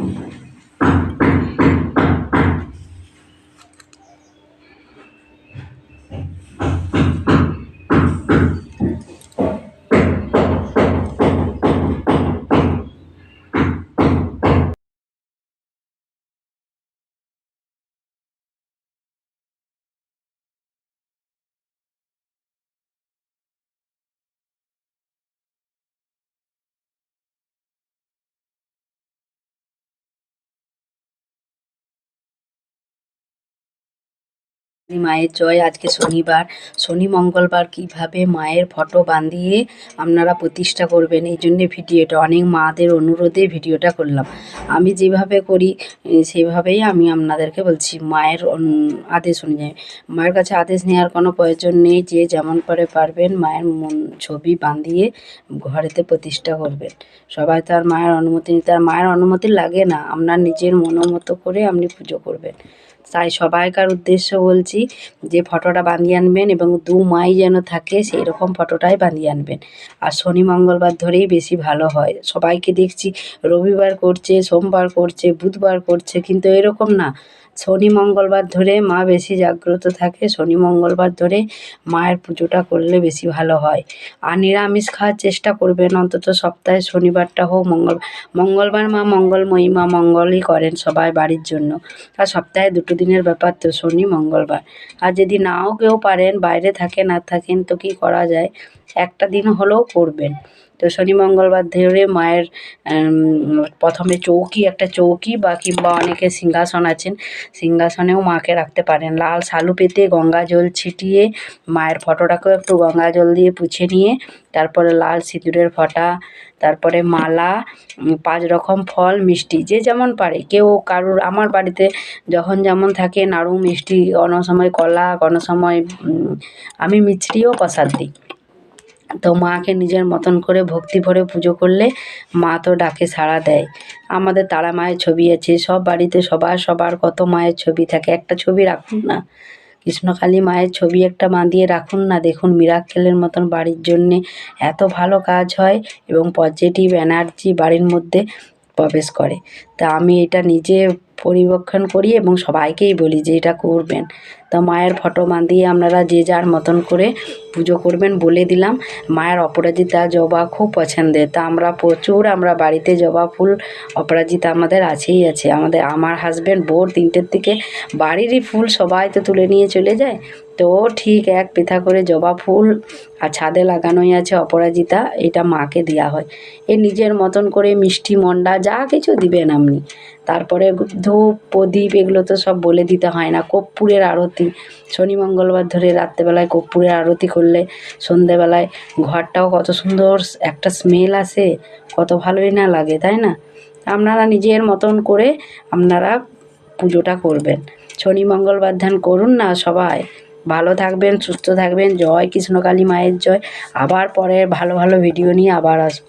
Música মায়ের জয় আজকে শনিবার। শনি মঙ্গলবার কীভাবে মায়ের ফটো বাঁধিয়ে আপনারা প্রতিষ্ঠা করবেন, এই জন্যে ভিডিওটা। অনেক মাদের অনুরোধে ভিডিওটা করলাম। আমি যেভাবে করি সেভাবেই আমি আপনাদেরকে বলছি, মায়ের আদেশ অনুযায়ী। মায়ের কাছে আদেশ নেওয়ার কোনো প্রয়োজন নেই, যে যেমন করে পারবেন মায়ের ছবি বাঁধিয়ে ঘরেতে প্রতিষ্ঠা করবেন। সবাই তার মায়ের অনুমতি নিতে, আর মায়ের অনুমতি লাগে না। আপনার নিজের মনোমতো করে আপনি পুজো করবেন। তাই সবাইকার উদ্দেশ্য বলছি যে ফটোটা বাঁধিয়ে আনবেন এবং দু মাই যেন থাকে সেই রকম ফটোটাই বাঁধিয়ে আনবেন। আর শনি মঙ্গলবার ধরেই বেশি ভালো হয়। সবাইকে দেখছি রবিবার করছে, সোমবার করছে, বুধবার করছে, কিন্তু এরকম না। শনি মঙ্গলবার ধরে মা বেশি জাগ্রত থাকে, শনি মঙ্গলবার ধরে মায়ের পুজোটা করলে বেশি ভালো হয়। আর নিরামিষ খাওয়ার চেষ্টা করবেন, অন্তত সপ্তাহে শনিবারটা হোক, মঙ্গল, মঙ্গলবার মা মঙ্গলময়ী মা মঙ্গলই করেন সবাই বাড়ির জন্য। আর সপ্তাহে দুটো দিনের ব্যাপার তো শনি মঙ্গলবার। আর যদি নাও কেউ পারেন, বাইরে থাকেন আর থাকেন, তো কি করা যায়? একটা দিন হলেও করবেন। তো শনি, মঙ্গলবার ধরে মায়ের প্রথমে চৌকি, একটা চৌকি বা কিংবা অনেকে সিংহাসন আছেন। সিংহাসনেও মাকে রাখতে পারেন। লাল শালু পেতে গঙ্গা জল ছিটিয়ে মায়ের ফটোটাকেও একটু গঙ্গা জল দিয়ে পুছে নিয়ে, তারপরে লাল সিঁদুরের ফোঁটা, তারপরে মালা পাঁচ রকম ফল, মিষ্টি, যে যেমন পারে। কেউ কারুর, আমার বাড়িতে যখন যেমন থাকে, নাড়ু, মিষ্টি, কোনো সময় কলা, কোনো সময় আমি মিছরিও প্রসাদ দিই। তো মাকে নিজের মতন করে ভক্তি ভরে পুজো করলে মা তো ডাকে সাড়া দেয়। আমাদের তারা মায়ের ছবি আছে, সব বাড়িতে সবার সবার কত মায়ের ছবি থাকে। একটা ছবি রাখুন না। কৃষ্ণকালী মায়ের ছবি একটা বাঁধিয়ে রাখুন না। দেখুন মিরাক্কেলের মতন বাড়ির জন্যে এত ভালো কাজ হয় এবং পজিটিভ এনার্জি বাড়ির মধ্যে প্রবেশ করে। তা আমি এটা নিজে পরিবক্ষণ করি এবং সবাইকেই বলি যে এটা করবেন। তো মায়ের ফটো বাঁধিয়ে আপনারা যে যার মতন করে পুজো করবেন বলে দিলাম। মায়ের অপরাজিতা জবা খুব পছন্দের। তা আমরা প্রচুর আমরা বাড়িতে জবা ফুল অপরাজিতা আমাদের আছেই আছে। আমাদের আমার হাজব্যান্ড ভোর তিনটের দিকে বাড়িরই ফুল সবাই তো তুলে নিয়ে চলে যায়। তো ঠিক এক পেথা করে জবা ফুল আর ছাদে লাগানোই আছে অপরাজিতা। এটা মাকে দেওয়া হয়। এ নিজের মতন করে মিষ্টি, মন্ডা যা কিছু দিবেন আপনি। তারপরে ধূপ, প্রদীপ এগুলো তো সব বলে দিতে হয় না। কর্পূরের আরতি শনি, মঙ্গলবার ধরে রাত্রেবেলায় কর্পূরের আরতি করলে সন্ধেবেলায় ঘরটাও কত সুন্দর, একটা স্মেল আসে, কত ভালোই না লাগে, তাই না? আপনারা নিজের মতন করে আপনারা পুজোটা করবেন। শনি, মঙ্গলবার ধ্যান করুন না সবাই। ভালো থাকবেন, সুস্থ থাকবেন, জয় কৃষ্ণকালী মায়ের জয়। আবার পরে ভালো ভালো ভিডিও নিয়ে আবার আসব।